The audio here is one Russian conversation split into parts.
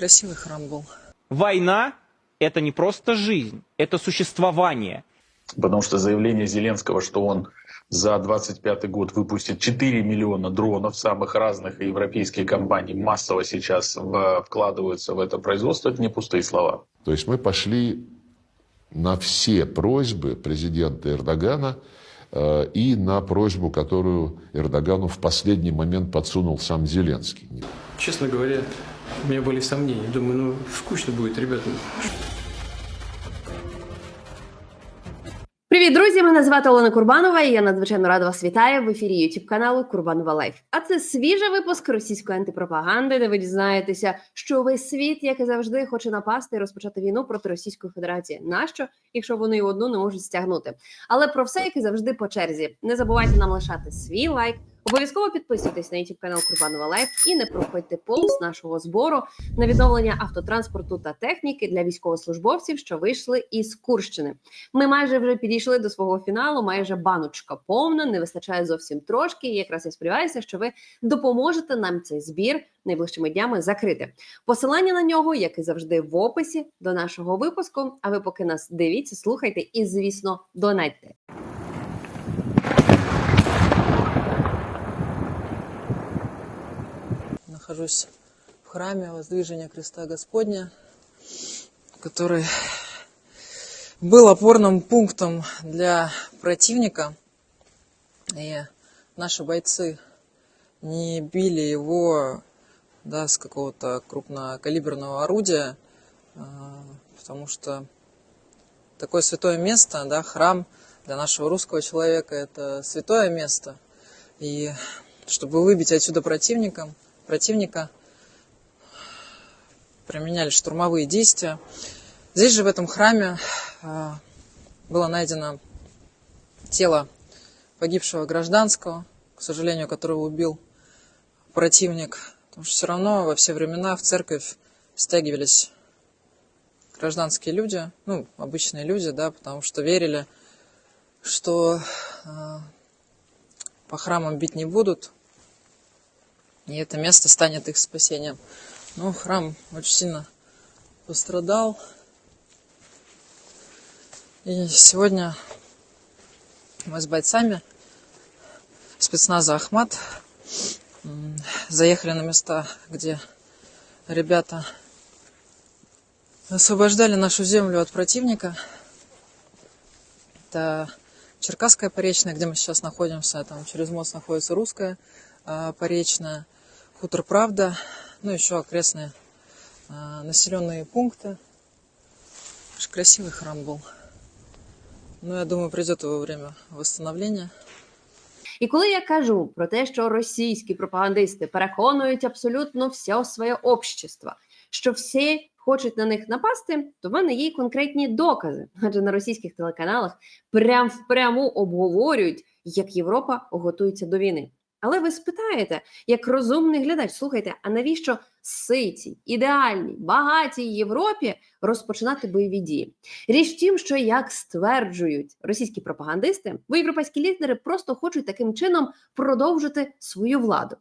красивый храм был. Война – это не просто жизнь, это существование. Потому что заявление Зеленского, что он за 25 год выпустит 4 миллиона дронов самых разных, и европейские компании массово сейчас в- вкладываются в это производство, это не пустые слова. То есть мы пошли на все просьбы президента Эрдогана э, и на просьбу, которую Эрдогану в последний момент подсунул сам Зеленский. Честно говоря, у меня были сомнения. Думаю, ну, скучно будет, ребята. Привіт, друзі! Мене звати Олена Курбанова, і я надзвичайно рада вас вітаю в ефірі youtube каналу Курбанова Лайф. А це свіжий випуск російської антипропаганди, де ви дізнаєтеся, що весь світ, як і завжди, хоче напасти і розпочати війну проти Російської Федерації. Нащо, якщо вони одну не можуть стягнути? Але про все, як і завжди, по черзі. Не забувайте нам лишати свій лайк. Обов'язково підписуйтесь на youtube канал Курбанова Лайф і не проходьте повз нашого збору на відновлення автотранспорту та техніки для військовослужбовців, що вийшли із Курщини. Ми майже вже підійшли до свого фіналу. Майже баночка повна, не вистачає зовсім трошки. І якраз я сподіваюся, що ви допоможете нам цей збір найближчими днями закрити. Посилання на нього, як і завжди, в описі до нашого випуску. А ви поки нас дивіться, слухайте і, звісно, донатьте. Нахожусь в храме Воздвижения Креста Господня, который был опорным пунктом для противника. И наши бойцы не били его да, с какого-то крупнокалиберного орудия, а, потому что такое святое место, да, храм для нашего русского человека это святое место. И чтобы выбить отсюда противника, противника, применяли штурмовые действия. Здесь же в этом храме а, было найдено тело погибшего гражданского, к сожалению, которого убил противник. Потому что все равно во все времена в церковь стягивались гражданские люди, ну, обычные люди, да, потому что верили, что э, по храмам бить не будут, и это место станет их спасением. Но храм очень сильно пострадал. И сегодня мы с бойцами спецназа Ахмат заехали на места, где ребята освобождали нашу землю от противника. Это Черкасская Поречная, где мы сейчас находимся. Там через мост находится Русская а, Поречная, Хутор Правда, ну еще окрестные а, населенные пункты. Аж красивый храм был. Ну, я думаю, придет его время восстановления. І коли я кажу про те, що російські пропагандисти переконують абсолютно все своє общество, що всі хочуть на них напасти, то в мене є й конкретні докази. Адже на російських телеканалах прям впряму обговорюють, як Європа готується до війни. Але ви спитаєте, як розумний глядач, слухайте, а навіщо ситій, ідеальній, багатій Європі розпочинати бойові дії? Річ в тім, що як стверджують російські пропагандисти, бо європейські лідери просто хочуть таким чином продовжити свою владу.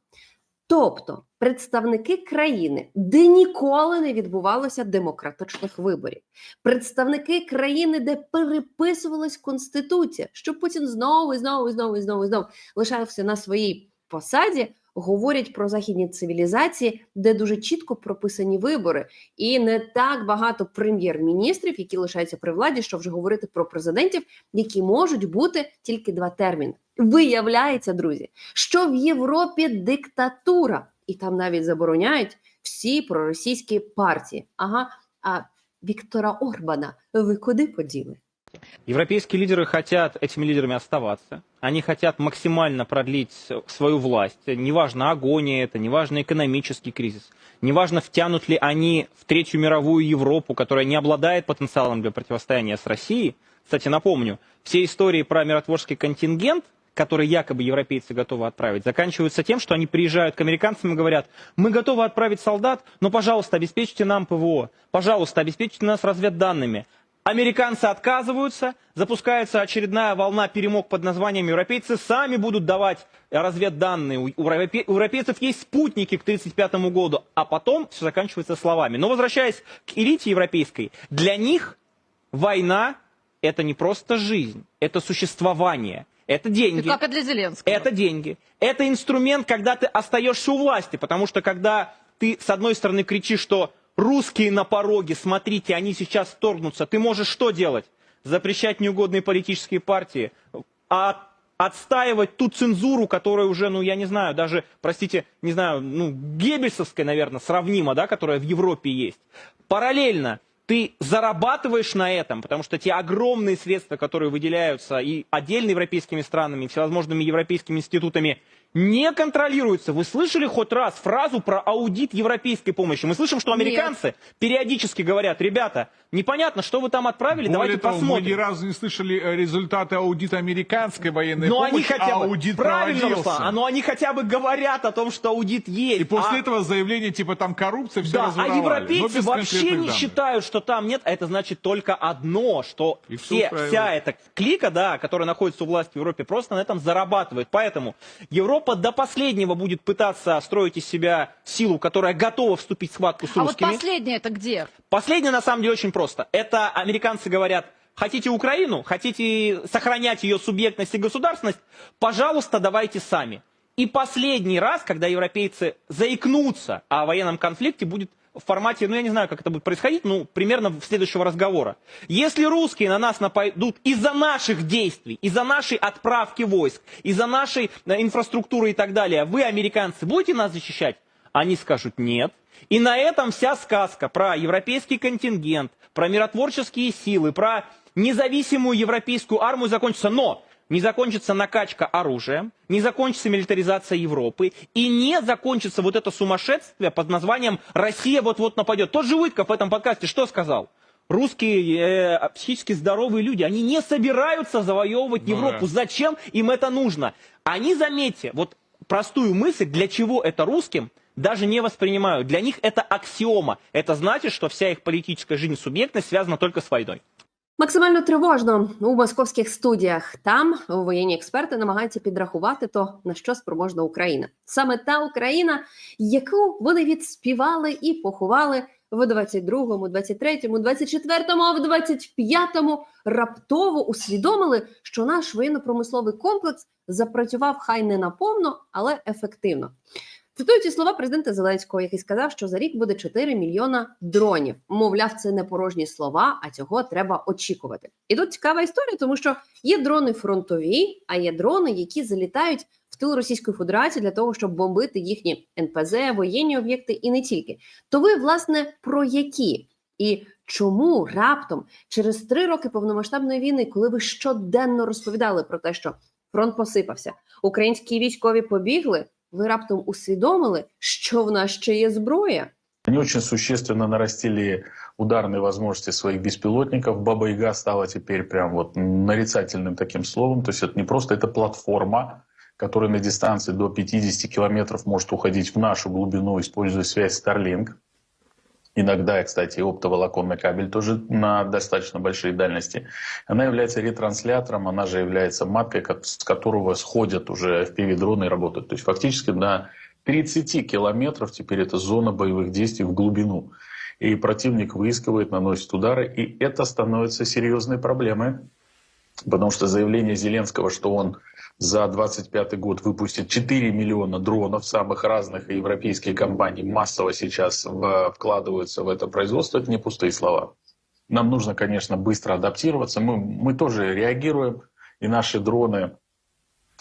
Тобто представники країни, де ніколи не відбувалося демократичних виборів, представники країни, де переписувалась конституція, що Путін знову і знову і знову і знову і знову лишався на своїй посаді, говорять про західні цивілізації, де дуже чітко прописані вибори, і не так багато прем'єр-міністрів, які лишаються при владі, що вже говорити про президентів, які можуть бути тільки два терміни. Виявляється, друзі, що в Європі диктатура, і там навіть забороняють всі проросійські партії. Ага, а Віктора Орбана ви куди поділи? Европейские лидеры хотят этими лидерами оставаться. Они хотят максимально продлить свою власть. Неважно, агония это, неважно, экономический кризис. Неважно, втянут ли они в Третью мировую Европу, которая не обладает потенциалом для противостояния с Россией. Кстати, напомню, все истории про миротворческий контингент, который якобы европейцы готовы отправить, заканчиваются тем, что они приезжают к американцам и говорят, мы готовы отправить солдат, но, пожалуйста, обеспечьте нам ПВО, пожалуйста, обеспечьте нас разведданными. Американцы отказываются, запускается очередная волна перемог под названием «Европейцы сами будут давать разведданные». У европе- у европейцев есть спутники к 1935 году, а потом все заканчивается словами. Но возвращаясь к элите европейской, для них война – это не просто жизнь, это существование, это деньги. Как и для Зеленского. Это деньги. Это инструмент, когда ты остаешься у власти, потому что когда ты, с одной стороны, кричишь, что русские на пороге, смотрите, они сейчас вторгнутся, ты можешь что делать? Запрещать неугодные политические партии, а отстаивать ту цензуру, которая уже, ну, я не знаю, даже, простите, не знаю, ну, геббельсовская, наверное, сравнима, да, которая в Европе есть. Параллельно ты зарабатываешь на этом, потому что те огромные средства, которые выделяются и отдельно европейскими странами, и всевозможными европейскими институтами, не контролируются. Вы слышали хоть раз фразу про аудит европейской помощи? Мы слышим, что американцы периодически говорят, ребята, непонятно, что вы там отправили, Более давайте того, посмотрим. мы ни разу не слышали э, результаты аудита американской военной Но помощи, они хотя а бы, аудит правильно, проводился. Руслан, а но они хотя бы говорят о том, что аудит есть. И после А- этого заявление типа там коррупция, все Да, а разворовали. Но европейцы вообще не данных. считают, что там нет. А это значит только одно, что И все, вся эта клика, да, которая находится у власти в Европе, просто на этом зарабатывает. Поэтому Европа до последнего будет пытаться строить из себя силу, которая готова вступить в схватку с А вот русскими. последнее это где? Последнее на самом деле очень просто. Это американцы говорят, хотите Украину, хотите сохранять ее субъектность и государственность, пожалуйста, давайте сами. И последний раз, когда европейцы заикнутся о военном конфликте, будет в формате, ну я не знаю, как это будет происходить, ну примерно в следующего разговора. Если русские на нас нападут из-за наших действий, из-за нашей отправки войск, из-за нашей э, инфраструктуры и так далее, вы, американцы, будете нас защищать? Они скажут нет. И на этом вся сказка про европейский контингент, про миротворческие силы, про независимую европейскую армию закончится. Но не закончится накачка оружия, не закончится милитаризация Европы и не закончится вот это сумасшествие под названием «Россия вот-вот нападет». Тот же Уитков в этом подкасте что сказал? Русские э, психически здоровые люди, они не собираются завоевывать Ну Европу. да. Зачем им это нужно? Они, заметьте, вот простую мысль, для чего это русским, даже не воспринимают. Для них это аксиома. Это значит, что вся их политическая жизнь, субъектность связана только с войной. Максимально тривожно у московських студіях. Там воєнні експерти намагаються підрахувати то на що спроможна Україна. Саме та Україна, яку вони відспівали і поховали в 22-му, 23-му, 24-му, а в 25-му раптово усвідомили, що наш воєнно-промисловий комплекс запрацював хай не наповно, але ефективно. Цитую ці слова президента Зеленського, який сказав, що за рік буде 4 мільйона дронів. Мовляв, це не порожні слова, а цього треба очікувати. І тут цікава історія, тому що є дрони фронтові, а є дрони, які залітають в тил Російської Федерації для того, щоб бомбити їхні НПЗ, воєнні об'єкти і не тільки. То ви, власне, про які? І чому раптом через три роки повномасштабної війни, коли ви щоденно розповідали про те, що фронт посипався, українські військові побігли, ви раптом усвідомили, що в нас ще є зброя? Они очень существенно нарастили ударные возможности своих беспилотников. Баба-Яга стала теперь прям вот нарицательным таким словом. То есть это не просто, это платформа, которая на дистанции до 50 километров может уходить в нашу глубину, используя связь Starlink. Иногда, кстати, оптоволоконный кабель тоже на достаточно большие дальности. Она является ретранслятором, она же является маткой, с которого сходят уже FPV-дроны и работают. То есть фактически на 30 километров теперь это зона боевых действий в глубину. И противник выискивает, наносит удары, и это становится серьезной проблемой. Потому что заявление Зеленского, что он за 25 год выпустит 4 миллиона дронов самых разных, и европейские компании массово сейчас вкладываются в это производство, это не пустые слова. Нам нужно, конечно, быстро адаптироваться. Мы, мы тоже реагируем, и наши дроны,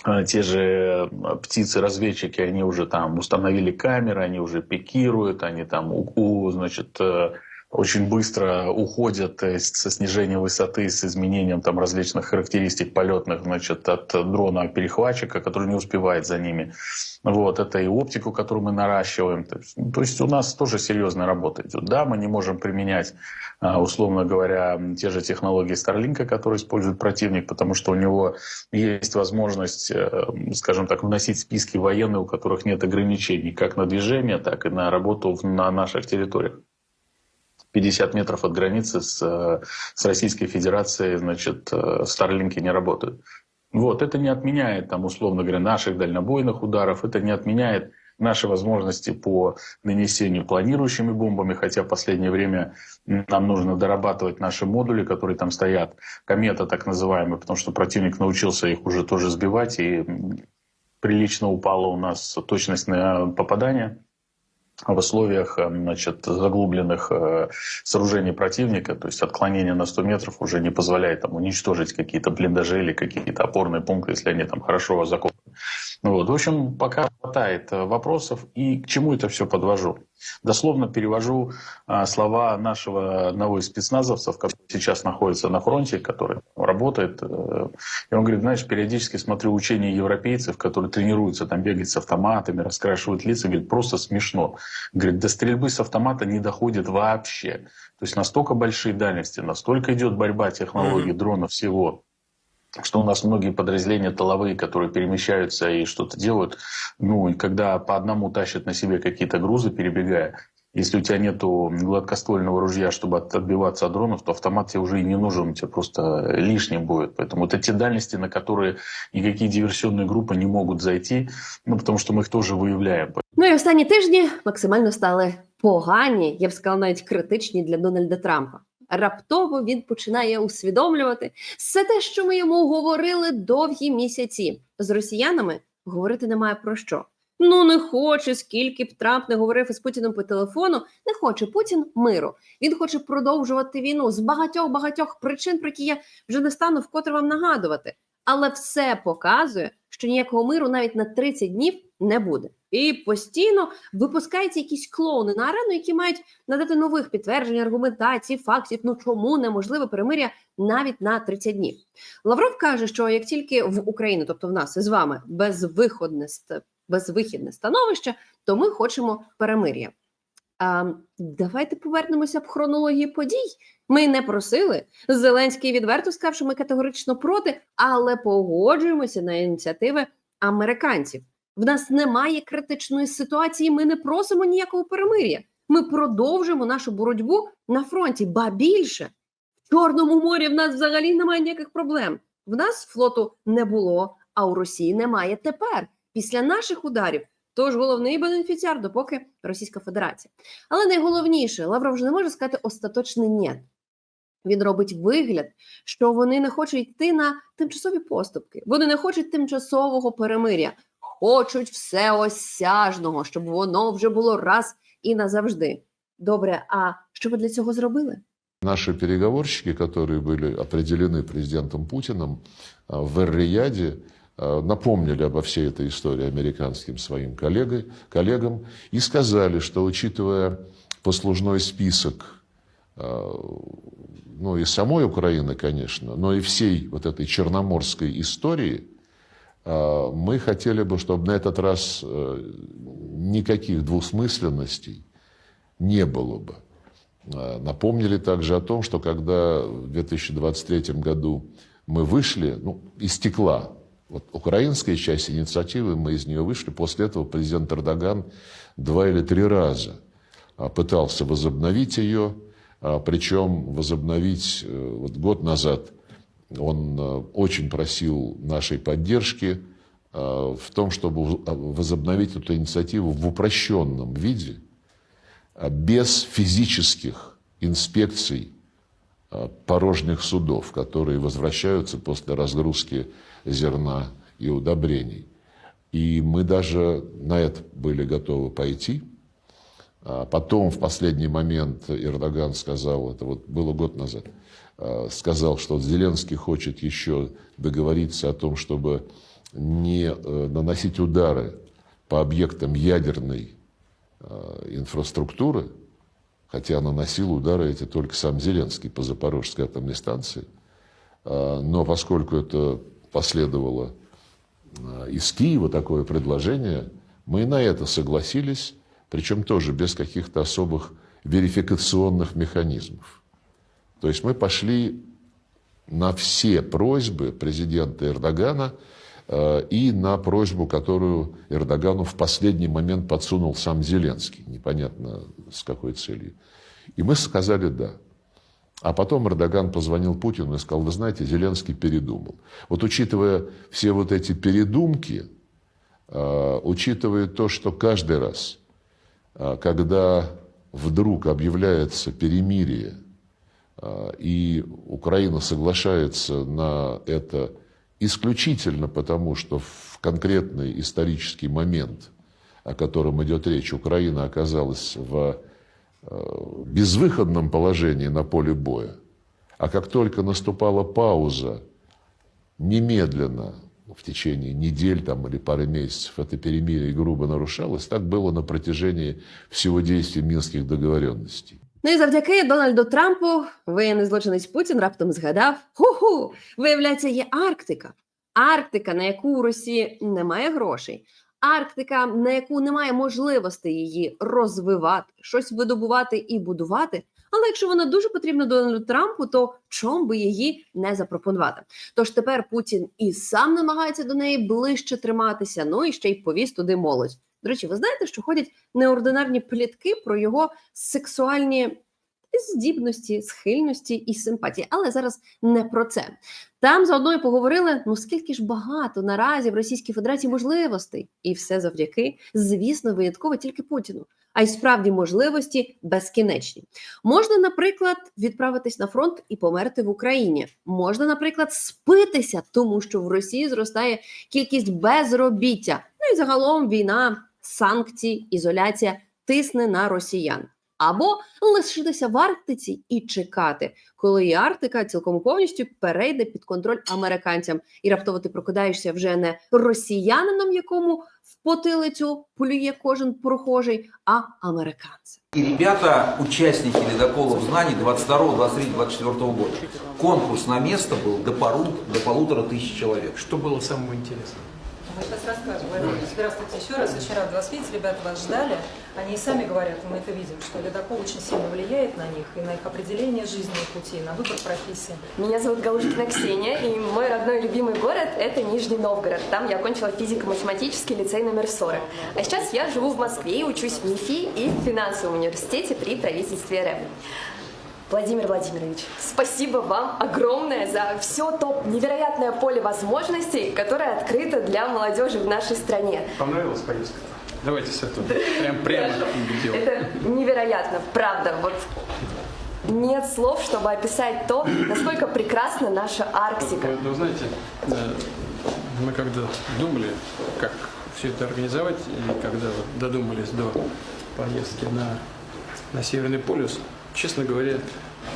э, те же э, птицы-разведчики, они уже там установили камеры, они уже пикируют, они там у, у, значит, э, очень быстро уходят со снижения высоты, с изменением там различных характеристик полетных, значит, от дрона-перехватчика, который не успевает за ними. Вот, это и оптику, которую мы наращиваем. То есть, ну, то есть у нас тоже серьезная работа идет. Да, мы не можем применять, а, условно говоря, те же технологии Старлинка, которые использует противник, потому что у него есть возможность, э, скажем так, вносить списки военные, у которых нет ограничений как на движение, так и на работу на наших территориях. 50 метров от границы с, э, с Российской Федерацией, значит, э, Старлинки не работают. Вот, это не отменяет, там, условно говоря, наших дальнобойных ударов, это не отменяет наши возможности по нанесению планирующими бомбами, хотя в последнее время нам нужно дорабатывать наши модули, которые там стоят, комета так называемая, потому что противник научился их уже тоже сбивать, и прилично упала у нас точность на попадание в условиях э, значит, заглубленных э, сооружений противника, то есть отклонение на 100 метров уже не позволяет там, уничтожить какие-то блиндажи или какие-то опорные пункты, если они там хорошо закопаны. Ну вот. В общем, пока хватает э, вопросов. И к чему это все подвожу? Дословно перевожу слова нашего одного из спецназовцев, который сейчас находится на фронте, который работает. Э, и он говорит, знаешь, периодически смотрю учения европейцев, которые тренируются там бегать с автоматами, раскрашивают лица. Говорит, просто смешно. Говорит, до стрельбы с автомата не доходит вообще. То есть настолько большие дальности, настолько идет борьба технологий, дронов, всего что у нас многие подразделения тыловые, которые перемещаются и что-то делают, ну, и когда по одному тащат на себе какие-то грузы, перебегая, если у тебя нету гладкоствольного ружья, чтобы отбиваться от дронов, то автомат тебе уже и не нужен, тебе просто лишним будет. Поэтому это те дальности, на которые никакие диверсионные группы не могут зайти, ну, потому что мы их тоже выявляем. Ну і останні тижні максимально стали погані, я б сказала, навіть критичні для Дональда Трампа. Раптово він починає усвідомлювати все те, що ми йому говорили довгі місяці. З росіянами говорити немає про що. Ну не хоче, скільки б Трамп не говорив із Путіним по телефону, не хоче Путін миру. Він хоче продовжувати війну з багатьох багатьох причин, про які я вже не стану вкотре вам нагадувати. Але все показує, що ніякого миру навіть на 30 днів не буде. І постійно випускаються якісь клоуни на арену, які мають надати нових підтверджень, аргументацій, фактів. Ну чому неможливе перемиря навіть на 30 днів? Лавров каже, що як тільки в Україну, тобто в нас із вами, безвиходне безвихідне становище, то ми хочемо перемир'я. Давайте повернемося в хронології подій. Ми не просили. Зеленський відверто сказав, що ми категорично проти, але погоджуємося на ініціативи американців. В нас немає критичної ситуації. Ми не просимо ніякого перемир'я. Ми продовжуємо нашу боротьбу на фронті. Ба більше в Чорному морі в нас взагалі немає ніяких проблем. В нас флоту не було, а у Росії немає тепер після наших ударів. Тож головний бенефіціар допоки Російська Федерація. Але найголовніше, Лавров вже не може сказати остаточне ні. Він робить вигляд, що вони не хочуть йти на тимчасові поступки. Вони не хочуть тимчасового перемиря, хочуть всеосяжного, щоб воно вже було раз і назавжди. Добре, а що ви для цього зробили? Наши переговорщики, которые были определены президентом Путиным а, в Эр-Рияде, а, напомнили обо всей этой истории американским своим коллегой, коллегам и сказали, что учитывая послужной список а, ну и самой Украины, конечно, но и всей вот этой черноморской истории, а, мы хотели бы, чтобы на этот раз э, никаких двусмысленностей не было бы. Напомнили также о том, что когда в 2023 году мы вышли, ну, истекла вот украинская часть инициативы, мы из нее вышли, после этого президент Эрдоган два или три раза а, пытался возобновить ее, а, причем возобновить э, вот год назад он э, очень просил нашей поддержки э, в том, чтобы возобновить эту инициативу в упрощенном виде – а без физических инспекций а, порожних судов, которые возвращаются после разгрузки зерна и удобрений. И мы даже на это были готовы пойти. А Потом в последний момент Эрдоган сказал, это вот было год назад, а, сказал, что Зеленский хочет еще договориться о том, чтобы не э, наносить удары по объектам ядерной э, инфраструктуры, хотя наносил удары эти только сам Зеленский по Запорожской атомной станции. А, Но поскольку это последовало а, из Киева такое предложение, мы на это согласились, причем тоже без каких-то особых верификационных механизмов. То есть мы пошли на все просьбы президента Эрдогана и на просьбу, которую Эрдогану в последний момент подсунул сам Зеленский, непонятно с какой целью. И мы сказали «да». А потом Эрдоган позвонил Путину и сказал, вы знаете, Зеленский передумал. Вот учитывая все вот эти передумки, э, учитывая то, что каждый раз, э, когда вдруг объявляется перемирие, э, и Украина соглашается на это исключительно потому, что в конкретный исторический момент, о котором идет речь, Украина оказалась в э, безвыходном положении на поле боя. А как только наступала пауза, немедленно, в течение недель там, или пары месяцев, это перемирие грубо нарушалось, так было на протяжении всего действия Минских договоренностей. Ну і завдяки Дональду Трампу воєнний злочинець Путін раптом згадав: ху-ху, виявляється, є Арктика. Арктика, на яку у Росії немає грошей. Арктика, на яку немає можливості її розвивати, щось видобувати і будувати. Але якщо вона дуже потрібна Дональду Трампу, то чом би її не запропонувати? Тож тепер Путін і сам намагається до неї ближче триматися, ну і ще й повіз туди молодь. До речі, ви знаєте, що ходять неординарні плітки про його сексуальні здібності, схильності і симпатії. Але зараз не про це. Там заодно і поговорили: ну скільки ж багато наразі в Російській Федерації можливостей, і все завдяки, звісно, винятково тільки Путіну. А й справді можливості безкінечні. Можна, наприклад, відправитись на фронт і померти в Україні. Можна, наприклад, спитися, тому що в Росії зростає кількість безробіття. Ну і загалом війна, санкції, ізоляція тисне на росіян. Або лишитися в Арктиці і чекати, коли і Арктика цілком повністю перейде під контроль американцям, і раптово ти прокидаєшся вже не росіянином, якому в потилицю полює кожен прохожий, а американцем. И ребята, участники ледоколов знаний 22, 23, 24 года. Конкурс на место был до, пору, до полутора тысяч человек. Что было самого интересного? Мы сейчас расскажем. Владимир, Здравствуйте еще раз. Очень рад вас видеть. Ребята вас ждали. Они и сами говорят, мы это видим, что ледокол очень сильно влияет на них и на их определение жизненных путей, на выбор профессии. Меня зовут Галушкина Ксения, и мой родной любимый город – это Нижний Новгород. Там я окончила физико-математический лицей номер 40. А сейчас я живу в Москве и учусь в МИФИ и в финансовом университете при правительстве РФ. Владимир Владимирович, спасибо вам огромное за все то невероятное поле возможностей, которое открыто для молодежи в нашей стране. Понравилась поездка? Давайте с этого. Прям прямо. Это невероятно, правда. Вот нет слов, чтобы описать то, насколько прекрасна наша Арктика. Вы, вы знаете, э, мы когда думали, как все это организовать, и когда додумались до поездки на, на Северный полюс, честно говоря,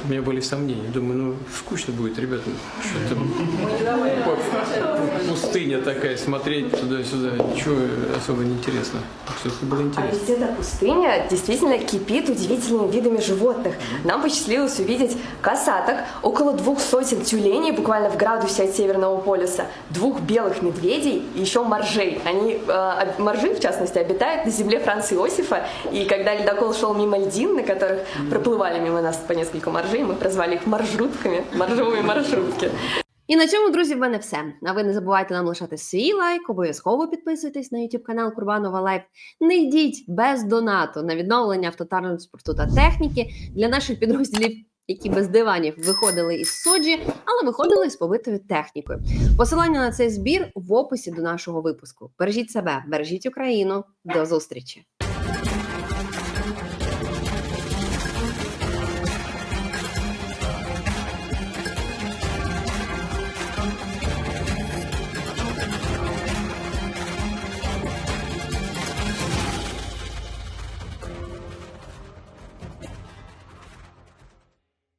у меня были сомнения. Думаю, ну скучно будет, ребята, что-то пустыня такая, смотреть туда-сюда, ничего особо не интересно. Все-таки было А интересно. ведь эта пустыня действительно кипит удивительными видами животных. Нам посчастливилось увидеть косаток, около двух сотен тюленей буквально в градусе от Северного полюса, двух белых медведей и еще моржей. Они, э, моржи, в частности, обитают на земле Франца Иосифа, и когда ледокол шел мимо льдин, на которых проплывали мимо нас по несколько моржей, мы прозвали их маршрутками, моржовые маршрутки. І на цьому, друзі, в мене все. А ви не забувайте нам лишати свій лайк, обов'язково підписуйтесь на YouTube канал Курбанова Лайф. Не йдіть без донату на відновлення автотранспорту та техніки для наших підрозділів. Які без диванів виходили із соджі, але виходили з побитою технікою. Посилання на цей збір в описі до нашого випуску. Бережіть себе, бережіть Україну. До зустрічі!